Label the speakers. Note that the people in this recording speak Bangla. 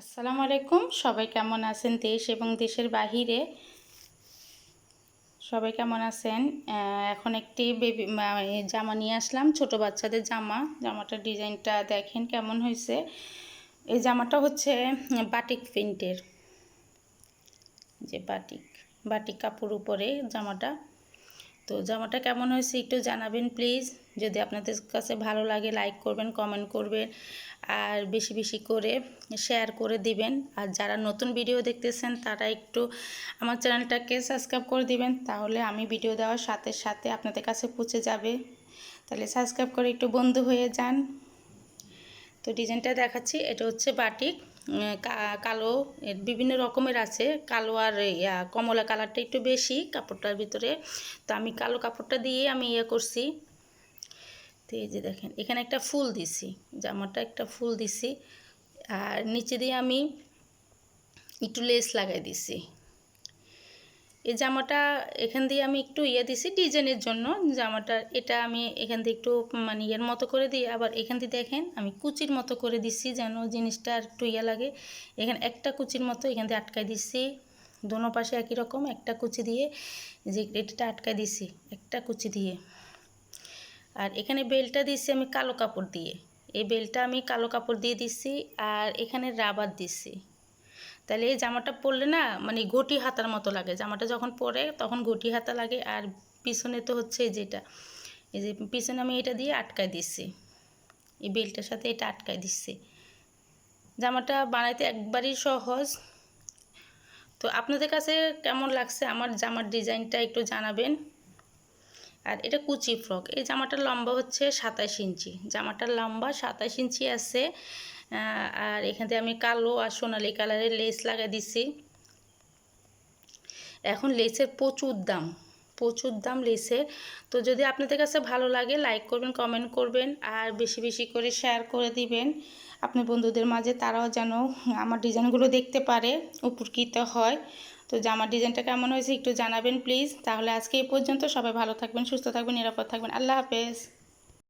Speaker 1: আসসালামু আলাইকুম। সবাই কেমন আছেন দেশ এবং দেশের বাহিরে? সবাই কেমন আছেন? এখন একটি বেবি জামা নিয়ে আসলাম, ছোট বাচ্চাদের জামা। জামাটার ডিজাইনটা দেখেন কেমন হয়েছে। এই জামাটা হচ্ছে বাটিক প্রিন্টের যে বাটিক বাটিক কাপড় উপরে জামাটা। তো জামাটা কেমন হয়েছে একটু জানাবেন প্লিজ যদি আপনাদের কাছে ভালো লাগে লাইক করবেন কমেন্ট করবেন, আর বেশি বেশি করে শেয়ার করে দিবেন। আর যারা নতুন ভিডিও দেখতেছেন, তারা একটু আমার চ্যানেলটাকে সাবস্ক্রাইব করে দিবেন, তাহলে আমি ভিডিও দেওয়ার সাথে সাথে আপনাদের কাছে পৌঁছে যাবে। তাহলে সাবস্ক্রাইব করে একটু বন্ধু হয়ে যান। তো ডিজাইনটা দেখাচ্ছি, এটা হচ্ছে বাটিক কালো বিভিন্ন রকমের আছে। কালো আর কমলা কালারটা একটু বেশি কাপড়টার ভিতরে। তো আমি কালো কাপড়টা দিয়ে আমি ইয়ে করছি। তো এই যে দেখেন, এখানে একটা ফুল দিছি, জামাটা একটা ফুল দিছি। আর নিচে দিয়ে আমি একটু লেস লাগাই দিছি। এই জামাটা এখান দিয়ে আমি একটু ইয়ে দিছি ডিজাইনের জন্য। জামাটা, এটা আমি এখান দিয়ে একটু মানে ইয়ের মতো করে দিই আবার এখান দিয়ে দেখেন, আমি কুচির মতো করে দিছি যেন জিনিসটা একটু ইয়ে লাগে। এখানে একটা কুচির মতো এখান দিয়ে আটকাই দিছি। দোনো পাশে একই রকম একটা কুচি দিয়ে যে এটা আটকাই দিছি একটা কুচি দিয়ে। আর এখানে বেলটা দিছি আমি কালো কাপড় দিয়ে। এই বেলটা আমি কালো কাপড় দিয়ে দিছি আর এখানে রাবার দিছি। তাহলে এই জামাটা পরলে না মানে ঘটি হাতার মতো লাগে। জামাটা যখন পরে তখন ঘটি হাতা লাগে আর পিছনে তো হচ্ছে যেটা, এই যে পিছনে আমি এটা দিয়ে আটকায় দিচ্ছি। এই বেল্টের সাথে এটা আটকায় দিচ্ছি। জামাটা বানাইতে একবারই সহজ। তো আপনাদের কাছে কেমন লাগছে আমার জামার ডিজাইনটা একটু জানাবেন। আর এটা কুচি ফ্রক। এই জামাটার লম্বা হচ্ছে সাতাশ ইঞ্চি। জামাটার লম্বা সাতাশ ইঞ্চি আছে। আর এখান আমি কালো আর সোনালি কালারের লেস লাগাই দিছি। এখন লেসের প্রচুর দাম প্রচুর দাম লেসের। তো যদি আপনাদের কাছে ভালো লাগে লাইক করবেন কমেন্ট করবেন, আর বেশি বেশি করে শেয়ার করে দিবেন। আপনি বন্ধুদের মাঝে, তারাও যেন আমার ডিজাইনগুলো দেখতে পারে, উপকৃত হয়। তো জামার ডিজাইনটা কেমন হয়েছে একটু জানাবেন প্লিজ তাহলে আজকে এই পর্যন্ত সবাই ভালো থাকবেন, সুস্থ থাকবেন, নিরাপদ থাকবেন। আল্লাহ হাফেজ।